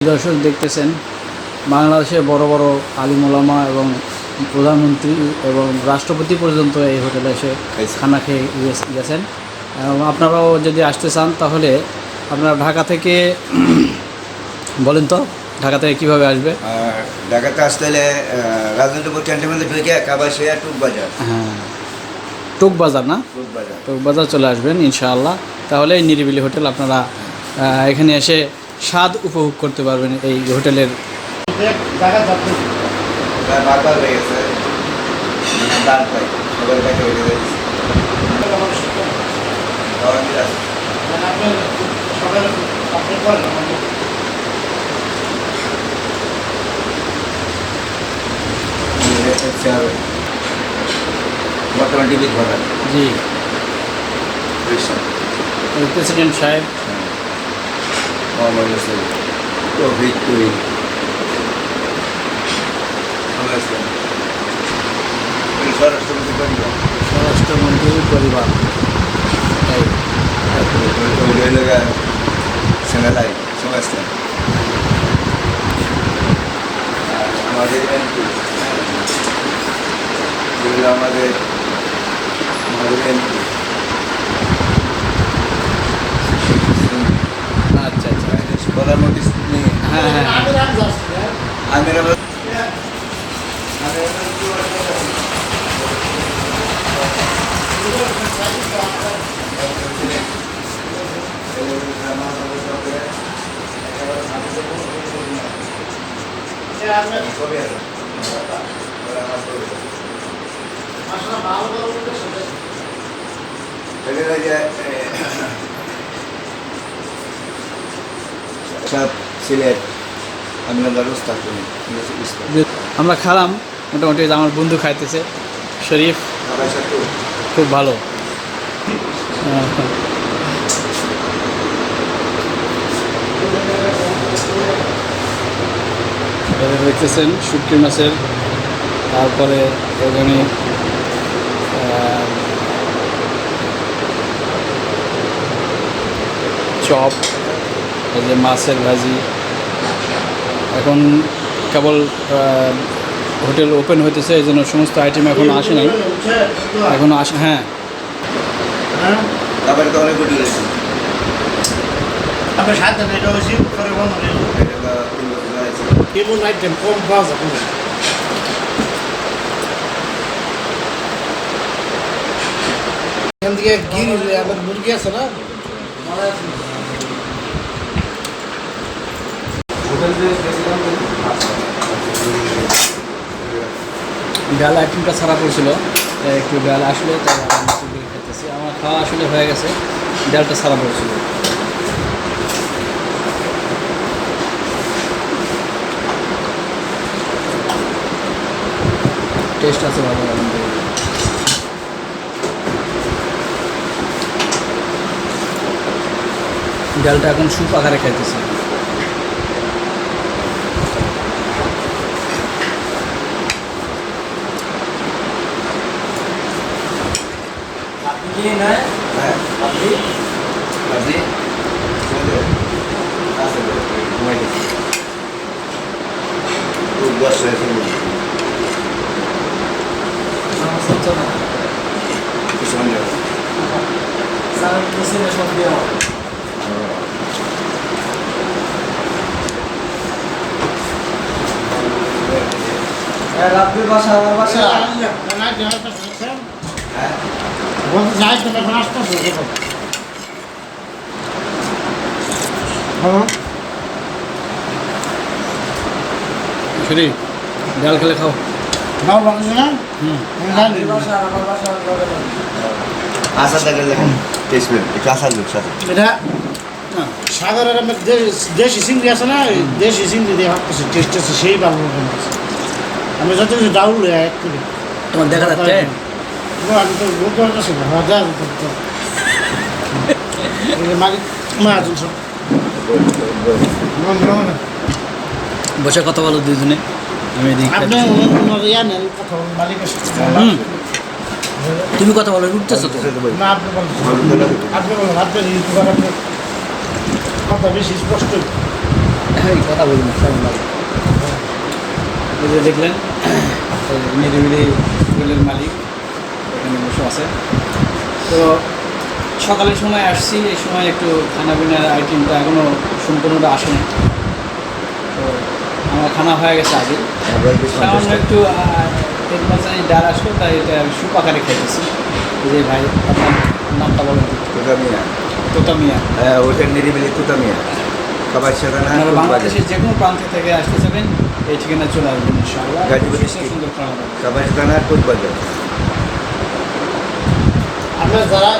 দর্শক দেখতেছেন বাংলাদেশে বড় বড় আলিমোলামা এবং প্রধানমন্ত্রী এবং রাষ্ট্রপতি পর্যন্ত এই হোটেলে এসে খানা খেয়ে গিয়েছ- গেছেন। এবং আপনারাও যদি আসতে চান তাহলে আপনারা ঢাকা থেকে বলেন তো ঢাকা থেকে কীভাবে আসবে? ঢাকাতে আসতে হলে রাজনীতিপুর ক্যান্টনমেন্টে ঢুকে কাবাসিয়া টুক বাজার। হ্যাঁ। টুক বাজার না? টুক বাজার। টুক বাজার চলে আসবেন ইনশাআল্লাহ। তাহলে এই নিরিবিলি হোটেল আপনারা এখানে এসে স্বাদ উপভোগ করতে পারবেন এই হোটেলের বর্তমান টিভি জি। প্রেসিডেন্ট সাহেব মোহাম্মদ হোসেন তৌফিক তুই স্বরাষ্ট্রমন্ত্রী পরিবার স্বরাষ্ট্রমন্ত্রীর পরিবার সেনালাই সমাজটা আমাদের এমপি যেগুলো আমাদের আমাদের এমপি প্রধানমন্ত্রী নিয়ে হ্যাঁ হ্যাঁ হ্যাঁ। আমির আবার সিলেট আমি আমার খালাম মোটামুটি আমার বন্ধু খাইতেছে শরীফ খুব ভালো। দেখতেছেন শুটকি মাছের তারপরে ওখানে চপ। এই যে মাছের ভাজি। এখন কেবল হোটেল ওপেন হইতেছে এই জন্য সমস্ত আইটেম এখন আসে নাই। এখনও আসে হ্যাঁ। তারপরে তো অনেক গুটি রয়েছে আপনার সাথে এটা হয়েছে করে বন্ধ হয়ে গেল। এটা তো তিন বছর হয়েছে এমন আইটেম কম পাওয়া যাবে না। এখান থেকে গিরি আমার মুরগি আছে না ডাল আইটেমটা ছাড়া পড়ছিল একটু ডাল আসলে, তাই খেতেছি আমার খাওয়া আসলে হয়ে গেছে, ডালটা ছাড়া পড়ছিল। টেস্ট আছে ভালো, আলহামদুলিল্লাহ। ডালটা এখন সুপ আকারে খাইতেছি। হ্যাঁ আপনি আপনি মনে হয় রাত্রির বাসা আমার বাসা হ্যাঁ বলতে যাই তো এখন আসতেছে দেখো হ্যাঁ শুনি ডাল খেলে খাও। নাও লাগছে না হুম। আসার দেখে দেখেন টেস্ট একটু আসার লোক সাথে এটা সাগরের দেশ- দেশি চিংড়ি আছে না দেশি চিংড়ি দিয়ে ভাবতেছে টেস্ট আছে সেই ভালো আমি যত ডাউল এক তোমার দেখা যাচ্ছে? বসে কথা বলো দুজনে। আমি। তুমি কথা বলো উঠতেছো তো? কথা বেশি স্পষ্ট। কথা যে দেখলেন নিরিবিলি মালিক। আছে। তো সকালের সময় আসছি এই সময় একটু খানা পিনার আইটেমটা এখনও সম্পূর্ণটা আসেনি। তো আমার খানা হয়ে গেছে আগে। সামান্য একটু তেল মাছানি ডাল আসলো তাই এটা সুপ আকারে এই যে ভাই আপনার নামটা বলেন। তুতামিয়া। তোতা মিয়া হ্যাঁ হোটেল নিরিবিলি তুতামিয়া। খাবার সাদানা আপনারা বাংলাদেশের যে কোনো প্রান্ত থেকে আসতে চাবেন এই ঠিকানা চলে আসবেন ইনশাআল্লাহ। গাজীপুর। সুন্দর খানা পাবেন। খাবার সাদানা কোচবাজার আমরা যারা